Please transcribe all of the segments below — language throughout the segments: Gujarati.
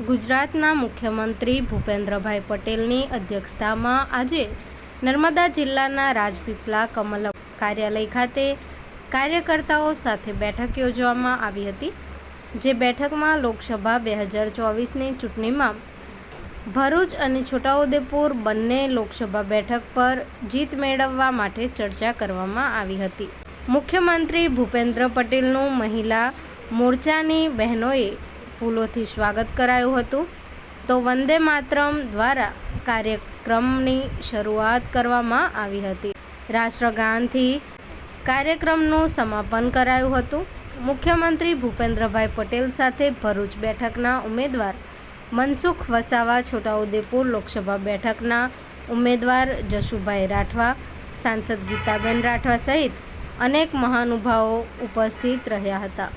ગુજરાતના મુખ્યમંત્રી ભૂપેન્દ્રભાઈ પટેલની અધ્યક્ષતામાં આજે નર્મદા જિલ્લાના રાજપીપળા કમલ કાર્યાલય ખાતે કાર્યકર્તાઓ સાથે બેઠક યોજવામાં આવી હતી, જે બેઠકમાં લોકસભા બે હજાર ચોવીસની ચૂંટણીમાં ભરૂચ અને છોટાઉદેપુર બંને લોકસભા બેઠક પર જીત મેળવવા માટે ચર્ચા કરવામાં આવી હતી. મુખ્યમંત્રી ભૂપેન્દ્ર પટેલનું મહિલા મોરચાની બહેનોએ ફૂલોથી સ્વાગત કરાયું હતું. તો વંદે માતરમ દ્વારા કાર્યક્રમની શરૂઆત કરવામાં આવી હતી. રાષ્ટ્રગાનથી કાર્યક્રમનું સમાપન કરાયું હતું. મુખ્યમંત્રી ભૂપેન્દ્રભાઈ પટેલ સાથે ભરૂચ બેઠકના ઉમેદવાર મનસુખ વસાવા, છોટાઉદેપુર લોકસભા બેઠકના ઉમેદવાર જશુભાઈ રાઠવા, સાંસદ ગીતાબેન રાઠવા સહિત અનેક મહાનુભાવો ઉપસ્થિત રહ્યા હતા.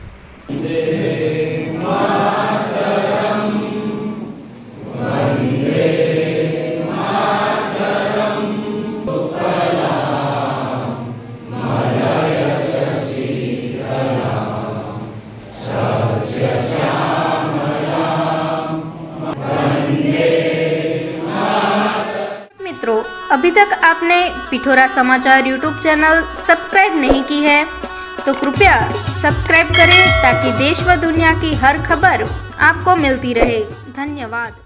अभी तक आपने पिठोरा समाचार यूट्यूब चैनल सब्सक्राइब नहीं की है तो कृपया सब्सक्राइब करें ताकि देश व दुनिया की हर खबर आपको मिलती रहे धन्यवाद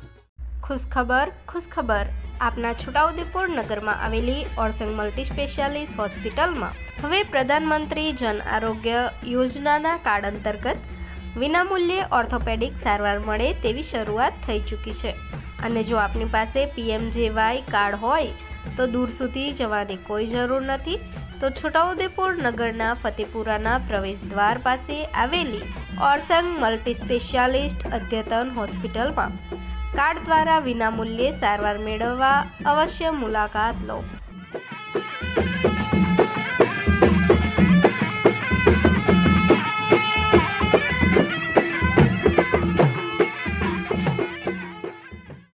ખુશ ખબર ખુશ ખબર આપના છોટાઉદેપુર નગરમાં આવેલી ઓરસંગ મલ્ટી સ્પેશિયાલિસ્ટ હોસ્પિટલમાં હવે પ્રધાનમંત્રી જન આરોગ્ય યોજનાના કાર્ડ અંતર્ગત વિનામૂલ્યે ઓર્થોપેડિક સારવાર મળે તેવી શરૂઆત થઈ ચૂકી છે અને જો આપની પાસે પીએમજેવાય કાર્ડ હોય તો દૂર સુધી જવાની કોઈ જરૂર નથી તો છોટાઉદેપુર નગરના ફતેપુરાના પ્રવેશ દ્વાર પાસે આવેલી ઓરસંગ મલ્ટી સ્પેશિયાલિસ્ટ અદ્યતન હોસ્પિટલમાં કાર્ડ દ્વારા વિનામૂલ્યે સારવાર મેળવવા અવશ્ય મુલાકાત લો.